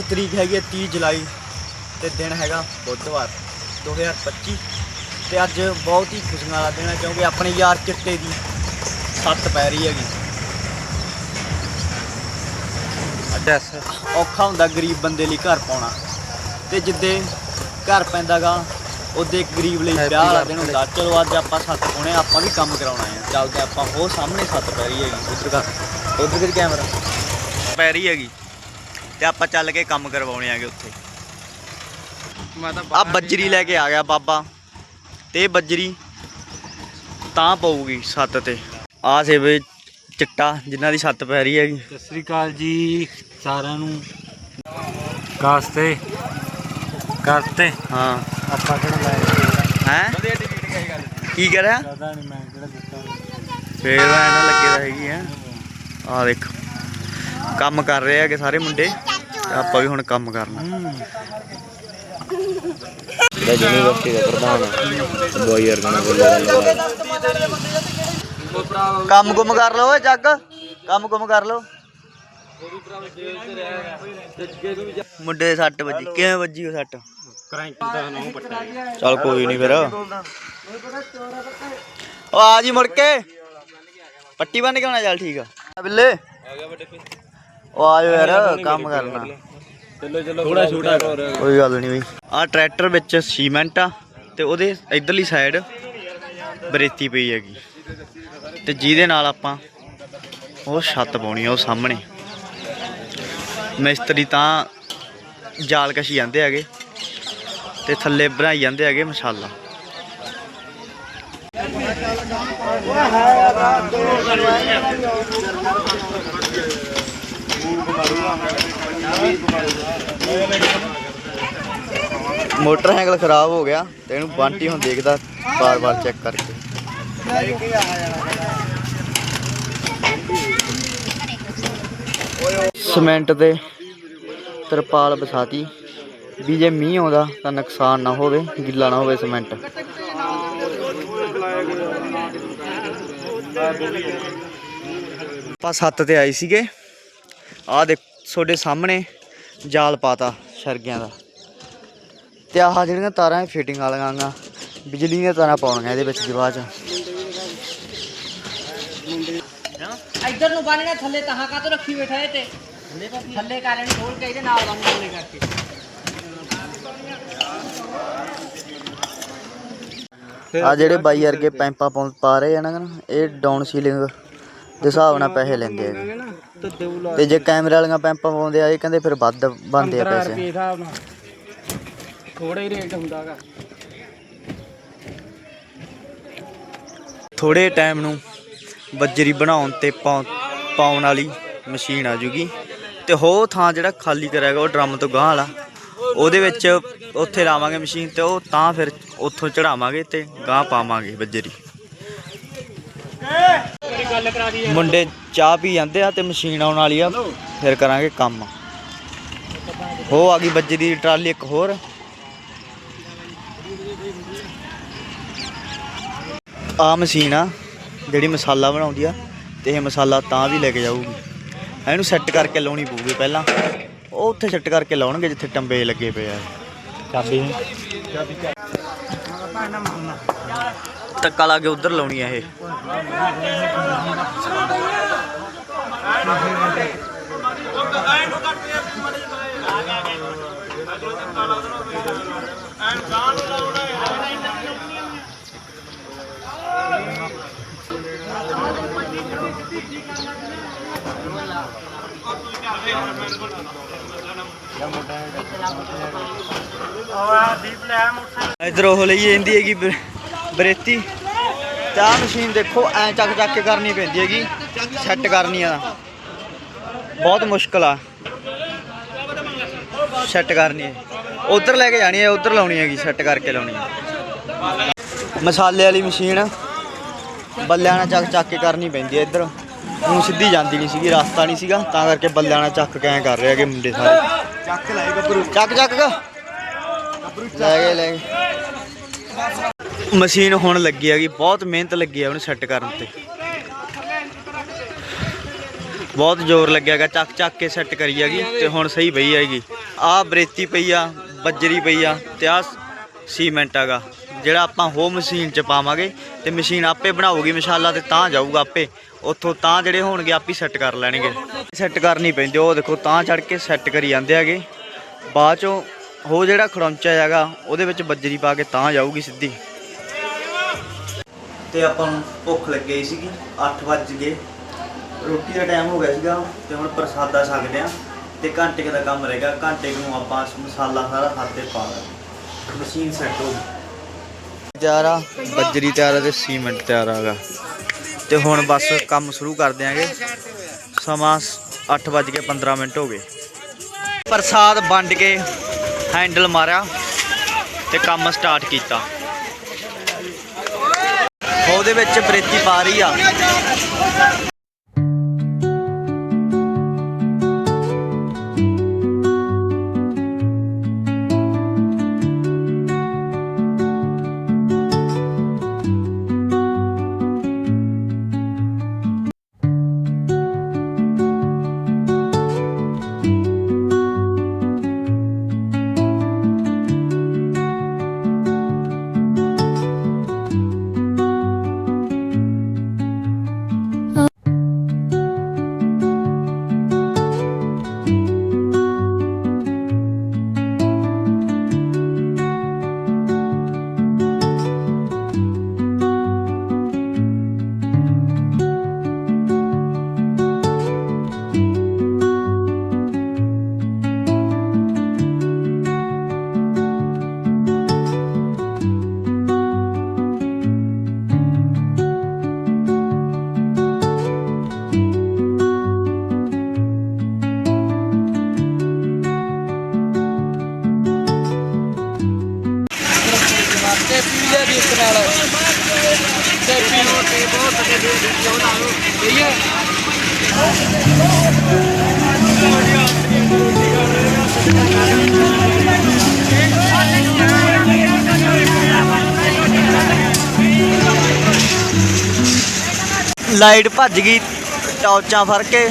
ਅੱਜ ਤਰੀਕ ਹੈਗੀ ਹੈ 30 ਜੁਲਾਈ ਤੇ ਦਿਨ ਹੈਗਾ ਬੁੱਧਵਾਰ 2025 ਤੇ ਅੱਜ ਬਹੁਤ ਹੀ ਖੁਸ਼ੀਆਂ ਵਾਲਾ ਦਿਨ ਹੈ ਕਿਉਂਕਿ ਆਪਣੇ ਯਾਰ ਚਿੱਟੇ ਦੀ ਸੱਤ ਪੈ ਰਹੀ ਹੈਗੀ। ਦੱਸ ਔਖਾ ਹੁੰਦਾ ਗਰੀਬ ਬੰਦੇ ਲਈ ਘਰ ਪਾਉਣਾ ਤੇ ਜਿੱਦੇ ਘਰ ਪੈਂਦਾਗਾ ਉਹਦੇ ਗਰੀਬ ਲਈ ਵਿਆਹ ਵਾਲਾ. ਦਿਨ ਹੁੰਦਾ। ਚਲੋ ਅੱਜ ਆਪਾਂ ਸੱਤ ਪਾਉਣੇ ਆਪਾਂ ਵੀ ਕੰਮ ਕਰਾਉਣਾ ਹੈ। ਚੱਲਦੇ ਆਪਾਂ ਉਹ ਸਾਹਮਣੇ ਸੱਤ ਪੈ ਰਹੀ ਹੈਗੀ। ਉਧਰ ਦਾ ਉਧਰ ਕਿਹੜੀ ਕੈਮਰਾ। ਪੈ ਰਹੀ ਹੈਗੀ। ਤੇ ਆਪਾਂ ਚੱਲ ਕੇ ਕੰਮ ਕਰਵਾਉਣੇ ਆਗੇ ਉੱਥੇ। ਮੈਂ ਤਾਂ ਆ ਬੱਜਰੀ ਲੈ ਕੇ ਆ ਗਿਆ ਬਾਬਾ। ਤੇ ਬੱਜਰੀ ਤਾਂ ਪਊਗੀ ਸੱਤ ਤੇ। ਆ ਸੇਵੇ ਚਿੱਟਾ ਜਿਨ੍ਹਾਂ ਦੀ ਸੱਤ ਪੈ ਰਹੀ ਹੈਗੀ। ਸਤਿ ਸ੍ਰੀ ਅਕਾਲ ਜੀ ਸਾਰਿਆਂ ਨੂੰ। ਕਾਸਤੇ ਕਰਤੇ ਹਾਂ। ਆਪਾਂ ਕਿਹੜਾ ਲਾਇਆ ਹੈ? ਕੀ ਕਰ ਰਿਹਾ? ਪਤਾ ਨਹੀਂ ਮੈਂ ਕਿਹੜਾ ਦਿੱਤਾ। ਫੇਰ ਐਨ ਲੱਗੇ ਹੈਗੀ ਆ। ਆ ਦੇਖ ਕੰਮ ਕਰ ਰਹੇ ਹੈਗੇ ਸਾਰੇ ਮੁੰਡੇ। ਆਪਾਂ ਵੀ ਹੁਣ ਕੰਮ ਕਰਨਾ। ਜਿਹੜਾ ਯੂਨੀਵਰਸਿਟੀ ਦਾ ਪ੍ਰਧਾਨ ਹੈ ਬੋਈ ਅਰਗਣਾ ਬੋਲੇ। ਕੰਮ ਕੁਮ ਕਰ ਲਓ ਓਏ ਜੱਗ। ਕੰਮ ਕੁਮ ਕਰ ਲਓ। ਮੁੰਡੇ ਦੇ ਸੱਟ ਵੱਜੀ। ਕਿਵੇਂ ਵੱਜੀ ਉਹ ਸੱਟ? ਦਾ ਚੱਲ ਕੋਈ ਨਹੀਂ ਫਿਰ। ਉਹ ਆ ਜੀ ਮੁੜ ਕੇ। ਪੱਟੀ ਬੰਨ ਕੇ ਆਉਣਾ ਚੱਲ ਠੀਕ ਆ। ਬਿੱਲੇ। ਉਹ ਆ ਯਾਰ ਕੰਮ ਕਰਨਾ। ਚਲੋ ਚਲੋ ਥੋੜਾ ਛੋਟਾ ਕੋਈ ਗੱਲ ਨਹੀਂ ਬਈ। ਆ ਟਰੈਕਟਰ ਵਿੱਚ ਸੀਮੈਂਟ ਆ ਤੇ ਉਹਦੇ ਇਧਰਲੀ ਸਾਈਡ ਬਰੇਤੀ ਪਈ ਹੈਗੀ। ਤੇ ਜਿਹਦੇ ਨਾਲ ਆਪਾਂ ਉਹ ਛੱਤ ਪਾਉਣੀ ਆ ਉਹ ਸਾਹਮਣੇ। ਮਿਸਤਰੀ ਤਾਂ ਜਾਲ ਕਸ਼ੀ ਜਾਂਦੇ ਹੈਗੇ ਤੇ ਥੱਲੇ ਬਣਾਈ ਜਾਂਦੇ ਹੈਗੇ ਮਸਾਲਾ। ਮੋਟਰਸਾਈਕਲ ਖਰਾਬ ਹੋ ਗਿਆ ਤੇ ਇਹਨੂੰ ਬੰਟੀ ਹੁਣ ਦੇਖਦਾ ਬਾਰ-ਬਾਰ ਚੈੱਕ ਕਰਕੇ। ਸੀਮੈਂਟ ਤੇ ਤਰਪਾਲ ਵਿਛਾਤੀ ਵੀ ਜੇ ਮੀਂਹ ਆਉਂਦਾ ਤਾਂ ਨੁਕਸਾਨ ਨਾ ਹੋਵੇ ਗਿੱਲਾ ਨਾ ਹੋਵੇ ਸੀਮੈਂਟ। ਆਪਾਂ ਸੱਤ ਤੇ ਆਏ ਸੀਗੇ। ਆਹ ਦੇਖ ਤੁਹਾਡੇ ਸਾਹਮਣੇ ਜਾਲ ਪਾਤਾ ਸਰਗਿਆਂ ਦਾ। ਤੇ ਆਹ ਜਿਹੜੀਆਂ ਤਾਰਾਂ ਫਿਟਿੰਗ ਵਾਲੀਆਂ ਗਾ ਬਿਜਲੀ ਦੀਆਂ ਤਾਰਾਂ ਪਾਉਣੀਆਂ ਇਹਦੇ ਵਿੱਚ ਜਵਾਹ ਚ। ਇੱਧਰ ਨੂੰ ਬੰਨਣਾ ਥੱਲੇ ਤਹਾਂ ਕਾ ਤੋਂ ਰੱਖੀ ਬੈਠਾ ਇਹ ਤੇ। ਥੱਲੇ ਕਾਰਨ ਖੋਲ ਕੇ ਇਹਦੇ ਨਾਲ ਬੰਨ ਥੱਲੇ ਕਰਕੇ। ਆ ਜਿਹੜੇ ਬਾਈ ਵਰਗੇ ਪੈਂਪਾਂ ਪਾ ਰਹੇ ਆ ਨਾ ਇਹ ਡਾਊਨ ਸੀਲਿੰਗ ਦੇ ਹਿਸਾਬ ਨਾਲ ਪੈਸੇ ਲੈਂਦੇ ਹੈਗੇ ਤੇ ਜੇ ਕੈਮਰੇ ਵਾਲੀਆਂ ਪੈਂਪਾਂ ਪਾਉਂਦੇ ਆ ਇਹ ਕਹਿੰਦੇ ਫਿਰ ਵੱਧ ਬੰਦੇ ਆ ਪੈਸੇ। ਹਿਸਾਬ ਨਾਲ। ਥੋੜਾ ਹੀ ਰੇਟ ਹੁੰਦਾਗਾ ਥੋੜੇ ਟਾਈਮ ਨੂੰ ਬੱਜਰੀ ਬਣਾਉਣ ਤੇ ਪਾਉ- ਪਾਉਣ ਵਾਲੀ ਮਸ਼ੀਨ ਆ ਜੂਗੀ। ਤੇ ਹੋ ਥਾਂ ਜਿਹੜਾ ਖਾਲੀ ਕਰਿਆਗਾ ਉਹ ਡਰਮ ਤੋਂ ਗਾਂਹ ਵਾਲਾ। ਉਹਦੇ ਵਿੱਚ ਉੱਥੇ ਲਾਵਾਂਗੇ ਮਸ਼ੀਨ ਤੇ ਉਹ ਤਾਂ ਫਿਰ ਉੱਥੋਂ ਚੜਾਵਾਂਗੇ ਤੇ ਗਾਂਹ ਪਾਵਾਂਗੇ ਬੱਜਰੀ। ਮੁੰਡੇ ਚਾਹ ਪੀ ਜਾਂਦੇ ਆ ਤੇ ਮਸ਼ੀਨ ਆਉਣ ਵਾਲੀ ਆ। ਫਿਰ ਕਰਾਂਗੇ ਕੰਮ। ਹੋ ਆ ਗਈ ਬੱਜਰੀ ਦੀ ਟਰਾਲੀ ਇੱਕ ਹੋਰ। ਆ ਮਸ਼ੀਨ ਆ ਜਿਹੜੀ ਮਸਾਲਾ ਬਣਾਉਂਦੀ ਆ ਤੇ ਇਹ ਮਸਾਲਾ ਤਾਂ ਵੀ ਲੈ ਕੇ ਜਾਊਗੀ। ਇਹਨੂੰ ਸੈੱਟ ਕਰਕੇ ਲਾਉਣੀ ਪਊਗੀ ਪਹਿਲਾਂ। ਉਹ ਉੱਥੇ ਸੈੱਟ ਕਰਕੇ ਲਾਉਣਗੇ ਜਿੱਥੇ ਟੰਬੇ ਲੱਗੇ ਪਏ ਆ। ਚਾਬੀ। ਧੱਕਾ ਲਾ ਕੇ ਉਧਰ ਲਾਉਣੀ ਆ ਇਹ। ਇਧਰ ਉਹ ਲਈ ਜਾਂਦੀ ਹੈਗੀ ਬਰੇਤੀ। ਤੇ ਮਸ਼ੀਨ ਦੇਖੋ, ਐ ਚੱਕ ਚੱਕ ਕੇ ਕਰਨੀ ਪੈਂਦੀ ਹੈਗੀ, ਸੈੱਟ ਕਰਨੀ ਆ ਬਹੁਤ ਮੁਸ਼ਕਲ ਆ। ਸੈੱਟ ਕਰਨੀ ਹੈ। ਉਧਰ ਲੈ ਕੇ ਜਾਣੀ ਹੈ, ਉਧਰ ਲਾਉਣੀ ਹੈਗੀ, ਸੈੱਟ ਕਰਕੇ ਲਾਉਣੀ ਹੈ। ਮਸਾਲੇ ਵਾਲੀ ਮਸ਼ੀਨ, ਬੱਲਿਆਂ ਨਾਲ ਚੱਕ ਚੱਕ ਕੇ ਕਰਨੀ ਪੈਂਦੀ ਹੈ ਇੱਧਰ। ਨੂੰ ਸਿੱਧੀ ਜਾਂਦੀ ਨਹੀਂ ਸੀਗੀ ਰਸਤਾ ਨਹੀਂ ਸੀਗਾ ਤਾਂ ਕਰਕੇ ਬੱਲਿਆਂ ਨਾਲ ਚੱਕ ਕੇ ਐਂ ਕਰ ਰਹੇ ਹੈਗੇ ਮੁੰਡੇ ਸਾਰੇ। ਚੱਕ ਲਾਏ ਗੱਭਰੂ। ਚੱਕ ਚੱਕ ਲੈ ਗਏ ਲੈ ਗਏ। ਮਸ਼ੀਨ ਹੁਣ ਲੱਗੀ ਹੈਗੀ ਬਹੁਤ ਮਿਹਨਤ ਲੱਗੀ ਹੈ ਉਹਨੂੰ ਸੈੱਟ ਕਰਨ ਤੇ। ਬਹੁਤ ਜ਼ੋਰ ਲੱਗਿਆਗਾ ਚੱਕ ਚੱਕ ਕੇ ਸੈੱਟ ਕਰੀ ਹੈਗੀ ਤੇ ਹੁਣ ਸਹੀ ਪਈ ਹੈਗੀ। ਆਹ ਬਰੇਤੀ ਪਈ ਆ ਬੱਜਰੀ ਪਈ ਆ ਤੇ ਆਹ ਸੀਮੈਂਟ ਹੈਗਾ। ਜਿਹੜਾ ਆਪਾਂ ਹੋ ਮਸ਼ੀਨ ਚ ਪਾਵਾਂਗੇ ਤੇ ਮਸ਼ੀਨ ਆਪੇ ਬਣਾਉਗੀ ਮਸ਼ਾਲਾ ਤੇ ਤਾਂ ਜਾਊਗਾ ਆਪੇ। ਉੱਥੋਂ ਤਾਂ ਜਿਹੜੇ ਹੋਣਗੇ ਆਪੇ ਸੈੱਟ ਕਰ ਲੈਣਗੇ। ਸੈੱਟ ਕਰਨੀ ਪੈਂਦੀ ਉਹ ਦੇਖੋ ਤਾਂ ਚੜ ਕੇ ਸੈੱਟ ਕਰੀ ਜਾਂਦੇ ਹੈਗੇ। ਬਾਅਦ ਚੋਂ ਉਹ ਜਿਹੜਾ ਖੜੌਂਚਾ ਹੈਗਾ, ਉਹਦੇ ਵਿੱਚ ਬੱਜਰੀ ਪਾ ਕੇ ਤਾਂ ਜਾਊਗੀ ਸਿੱਧੀ। ਤੇ ਆਪਾਂ ਨੂੰ ਭੁੱਖ ਲੱਗੀ ਸੀਗੀ 8 ਵੱਜ ਗਏ। ਰੋਟੀ ਦਾ ਟਾਈਮ ਹੋ ਗਿਆ ਸੀਗਾ, ਤੇ ਹੁਣ ਪ੍ਰਸਾਦਾ ਛਕਦੇ ਆ ਤੇ ਘੰਟੇ ਦਾ ਕੰਮ ਰਹੇਗਾ ਘੰਟੇ ਨੂੰ ਆਪਾਂ ਮਸਾਲਾ ਸਾਰਾ ਖਾਤੇ ਪਾ ਦਾਂਗੇ ਮਸ਼ੀਨ ਸੈੱਟ ਹੋ ਗਈ। ਤਿਆਰ ਆ। ਬੱਜਰੀ ਤਿਆਰ ਆ ਤੇ ਸੀਮੈਂਟ ਤਿਆਰ ਆਗਾ। ਤੇ ਹੁਣ ਬਸ ਕੰਮ ਸ਼ੁਰੂ ਕਰ ਦਿਆਂਗੇ ਸਮਾਂ 8:15 ਮਿੰਟ ਹੋ ਗਏ। ਪ੍ਰਸਾਦ ਵੰਡ ਕੇ ਹੈਂਡਲ ਮਾਰਿਆ ਤੇ ਕੰਮ ਸਟਾਰਟ ਕੀਤਾ। ਉਹਦੇ ਵਿੱਚ ਬਰੇਤੀ ਪਾ ਰਹੀ ਆ। ਲਾਈਟ ਭੱਜ ਗਈ, ਟੌਰਚਾਂ ਫੜ ਕੇ,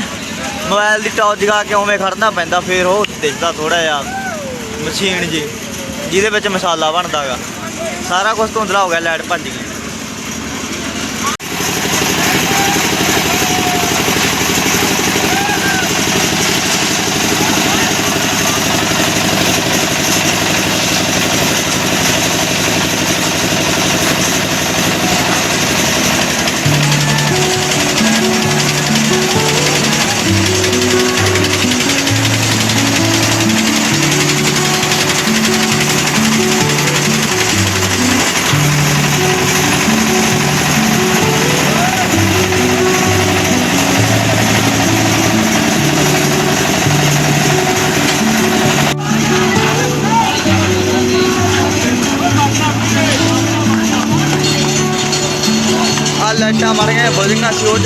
ਮੋਬਾਈਲ ਦੀ ਟੌਰਚ ਜਗਾ ਕੇ ਉਵੇਂ ਖੜਨਾ ਪੈਂਦਾ, ਫਿਰ ਉਹ ਦਿਖਦਾ ਥੋੜਾ ਜਿਹਾ ਮਸ਼ੀਨ ਜੀ ਜਿਹਦੇ ਵਿੱਚ ਮਸਾਲਾ ਬਣਦਾਗਾ। ਸਾਰਾ ਕੁਝ ਧੁੰਦਲਾ ਹੋ ਗਿਆ, ਲਾਈਟ ਭੱਜ ਗਈ।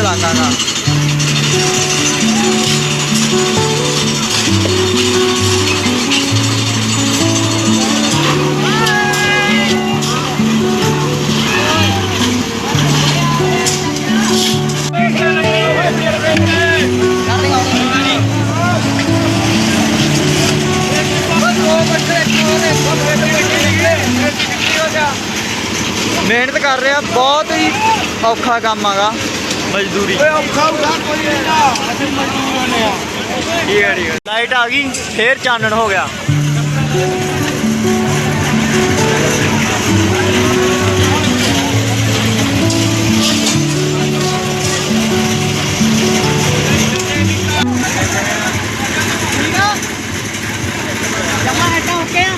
ਬੁਝਣਾ ਸੀ ਮਿਹਨਤ ਕਰ ਰਿਹਾ ਬਹੁਤ ਹੀ ਔਖਾ ਕੰਮ ਆਗਾ। ਮਜ਼ਦੂਰੀ। ਓਏ ਔਖਾ ਕੋਈ ਨਹੀਂ ਠੀਕ ਹੈ ਠੀਕ ਹੈ। ਲਾਈਟ ਆ ਗਈ ਫੇਰ ਚਾਨਣ ਹੋ ਗਿਆ। ਜਮਾ ਹਟਾ ਓਕੇ ਆ?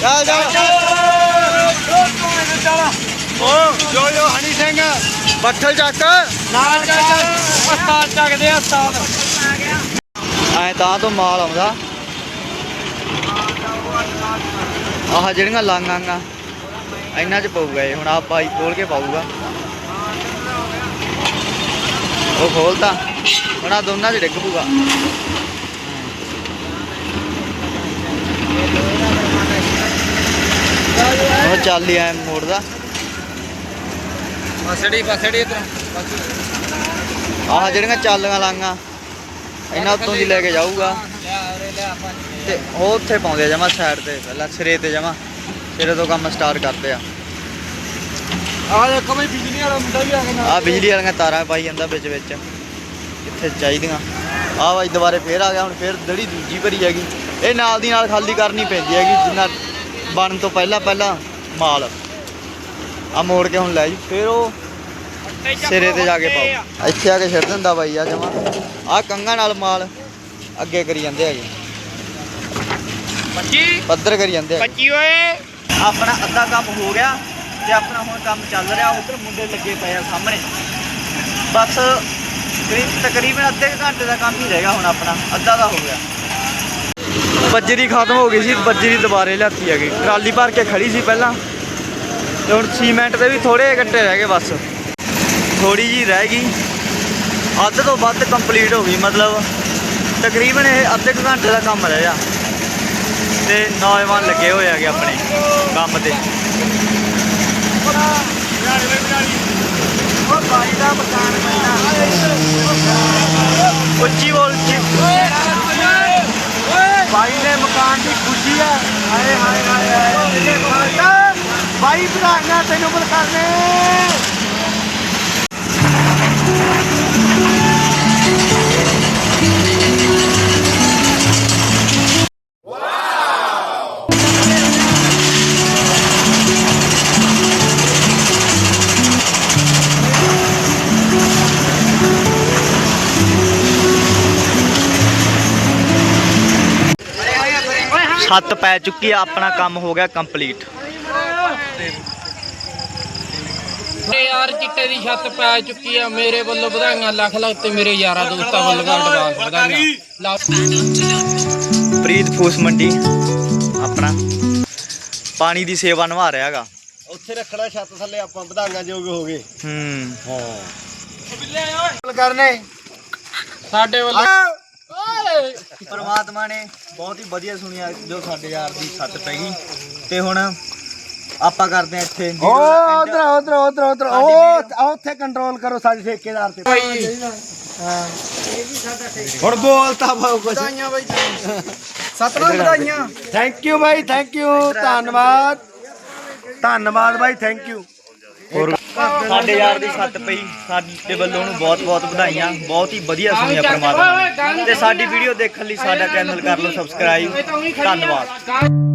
ਚੱਲ ਚੱਲ ਓ ਜੋ ਜੋ ਹਣੀ ਸਿੰਘ ਬੱਠਲ ਚੱਕ ਨਾਲ ਹਸਪਤਾਲ ਚੱਕਦੇ ਹਸਪਤਾਲ ਐ ਤਾਂ ਤੋਂ ਮਾਲ ਆਉਂਦਾ ਆਹ ਜਿਹੜੀਆਂ ਲਾਂਗਾਂ ਗਾ ਇਹਨਾਂ ਚ ਪਊਗਾ ਇਹ ਹੁਣ ਆ ਬਾਈ ਖੋਲ ਕੇ ਪਾਊਗਾ ਉਹ ਖੋਲਤਾ ਹੁਣ ਆ ਦੋਨਾਂ ਚ ਡਿੱਗ ਪਊਗਾ ਉਹ ਚੱਲ ਹੀ ਐ ਮੋੜਦਾ ਬਸੜੀ ਬਸੜੀ ਇਧਰ। ਆਹ ਜਿਹੜੀਆਂ ਚਾਲੀਆਂ ਲਾਂਗਾਂ ਇਹਨਾਂ ਉੱਤੋਂ ਦੀ ਲੈ ਕੇ ਜਾਊਗਾ। ਤੇ ਉਹ ਉੱਥੇ ਪਾਉਂਦੇ ਜਮਾ ਸਾਈਡ ਤੇ ਪਹਿਲਾਂ ਸਿਰੇ ਤੇ ਜਮਾ। ਸਿਰੇ ਤੋਂ ਕੰਮ ਸਟਾਰਟ ਕਰਦੇ ਆ। ਆ ਦੇਖੋ ਬਈ ਬਿਜਲੀ ਵਾਲਾ ਮੁੰਡਾ ਵੀ ਆ ਗਿਆ ਆ ਬਿਜਲੀ ਵਾਲੀਆਂ ਤਾਰਾਂ ਪਾਈ ਜਾਂਦਾ ਵਿੱਚ ਵਿੱਚ। ਕਿੱਥੇ ਚਾਹੀਦੀਆਂ। ਆ ਬਾਈ ਦੁਬਾਰੇ ਫੇਰ ਆ ਗਿਆ ਹੁਣ ਫੇਰ ਦੜੀ ਦੂਜੀ ਭਰੀ ਹੈਗੀ ਇਹ ਨਾਲ ਦੀ ਨਾਲ ਖਾਲੀ ਕਰਨੀ ਪੈਂਦੀ ਹੈਗੀ ਜਿੰਨਾ ਬਣਨ ਤੋਂ ਪਹਿਲਾਂ ਪਹਿਲਾਂ ਮਾਲ। ਆ ਮੋੜ ਕੇ ਹੁਣ ਲੈ ਜੀ ਫੇਰ ਉਹ ਸਿਰੇ ਤੇ ਜਾ ਕੇ ਪਾਓ। ਇੱਥੇ ਆ ਕੇ ਛੱਡ ਦਿੰਦਾ ਬਾਈ ਆ ਜਮਾ। ਆ ਕੰਗਾ ਨਾਲ ਮਾਲ ਅੱਗੇ ਕਰੀ ਜਾਂਦੇ ਹੈਗੇ। ਪੱਚੀ? ਪੱਧਰ ਕਰੀ ਜਾਂਦੇ ਹੈਗੇ। ਪੱਚੀ ਓਏ। ਆਪਣਾ ਅੱਧਾ ਕੰਮ ਹੋ ਗਿਆ ਤੇ ਆਪਣਾ ਹੁਣ ਕੰਮ ਚੱਲ ਰਿਹਾ ਉਧਰ ਮੁੰਡੇ ਲੱਗੇ ਪਏ ਆ ਸਾਹਮਣੇ। ਬਸ ਤਕਰੀਬ- ਤਕਰੀਬਨ ਅੱਧੇ ਕੁ ਘੰਟੇ ਦਾ ਕੰਮ ਹੀ ਰਹਿ ਗਿਆ ਹੁਣ ਆਪਣਾ, ਅੱਧਾ ਦਾ ਹੋ ਗਿਆ। ਬੱਜਰੀ ਖਤਮ ਹੋ ਗਈ ਸੀ, ਬੱਜਰੀ ਦੁਬਾਰੇ ਲਿਆਤੀ ਹੈਗੀ। ਟਰਾਲੀ ਭਰ ਕੇ ਖੜੀ ਸੀ ਪਹਿਲਾਂ। ਤੇ ਹੁਣ ਸੀਮੈਂਟ ਦੇ ਵੀ ਥੋੜੇ ਘੰਟੇ ਰਹਿ ਗਏ ਬਸ। ਥੋੜੀ ਜੀ ਰਹਿ ਗਈ। ਅੱਧ ਤੋਂ ਵੱਧ ਕੰਪਲੀਟ ਹੋ ਗਈ, ਮਤਲਬ ਤਕਰੀਬਨ ਇਹ ਅੱਧੇ ਕੁ ਘੰਟੇ ਦਾ ਕੰਮ ਰਹਿ ਗਿਆ। ਤੇ ਨੌਜਵਾਨ ਲੱਗੇ ਹੋਏ ਹੈਗੇ ਆਪਣੇ ਕੰਮ ਤੇ। ਉੱਚੀ ਬੋਲ, ਉੱਚੀ। ਭਾਈ ਨੇ ਮਕਾਨ ਦੀ ਖੁਸ਼ੀ ਹੈ। ਹਾਏ ਹਾਏ ਹਾਏ ਹਾਏ। ਭਾਈ ਭਰਾਣਾ ਤੈਨੂੰ ਬਲ ਕਰਨੇ ਛੱਤ ਪੈ ਚੁੱਕੀ ਆ ਆਪਣਾ ਕੰਮ ਹੋ ਗਿਆ ਕੰਪਲੀਟ ਤੇ ਯਾਰ ਚਿੱਟੇ ਦੀ ਛੱਤ ਪੈ ਚੁੱਕੀ ਆ ਮੇਰੇ ਵੱਲੋਂ ਵਧਾਈਆਂ ਲੱਖ ਲੱਖ ਤੇ ਮੇਰੇ ਯਾਰਾਂ ਦੋਸਤਾਂ ਵੱਲੋਂ ਐਡਵਾਂਸ ਵਧਾਈਆਂ। ਲਓ ਪ੍ਰੀਤ ਫੂਸ ਮੰਡੀ ਆਪਣਾ। ਪਾਣੀ ਦੀ ਸੇਵਾ ਨਿਭਾ ਰਿਹਾ ਹੈਗਾ। ਉੱਥੇ ਰੱਖਣਾ ਛੱਤ ਥੱਲੇ ਆਪਾਂ ਵਧਾਈਆਂ ਜੋਗ ਹੋ ਗਏ। ਹੂੰ। ਬਲ ਕਰਨੇ ਸਾਡੇ ਵੱਲੋਂ ਪਰਮਾਤਮਾ ਨੇ ਬਹੁਤ ਹੀ ਵਧੀਆ ਸੁਣਿਆ ਜੋ ਸਾਡੇ ਯਾਰ ਦੀ ਛੱਤ ਪੈ ਗਈ। ਤੇ ਹੁਣ ਆਪਾਂ ਕਰਦੇ ਆ ਇੱਥੇ ਓ ਉਧਰ ਉਧਰ ਉਧਰ ਉਧਰ ਉਹ ਉੱਥੇ ਕੰਟਰੋਲ ਕਰੋ ਸਾਡੇ ਠੇਕੇਦਾਰ ਤੇ। ਹੁਣ ਬੋਲਤਾ ਬਾਉ ਕੁਛ ਵਧਾਈਆਂ ਬਾਈ ਸਤਨਾਮ ਵਧਾਈਆਂ। ਥੈਂਕ ਯੂ ਬਾਈ ਥੈਂਕ ਯੂ ਧੰਨਵਾਦ। ਧੰਨਵਾਦ ਬਾਈ ਥੈਂਕ ਯੂ ਹੋਰ ਸਾਡੇ ਯਾਰ ਦੀ ਛੱਤ ਪਈ। ਸਾਡੇ ਵੱਲੋਂ ਉਹਨੂੰ ਬਹੁਤ ਬਹੁਤ ਵਧਾਈਆਂ। ਬਹੁਤ ਹੀ ਵਧੀਆ ਸੁਣਿਆ ਪਰਮਾਤਮਾ ਨੇ। ਤੇ ਸਾਡੀ ਵੀਡੀਓ ਦੇਖਣ ਲਈ ਸਾਡਾ ਚੈਨਲ ਕਰ ਲਓ ਸਬਸਕ੍ਰਾਈਬ ਧੰਨਵਾਦ।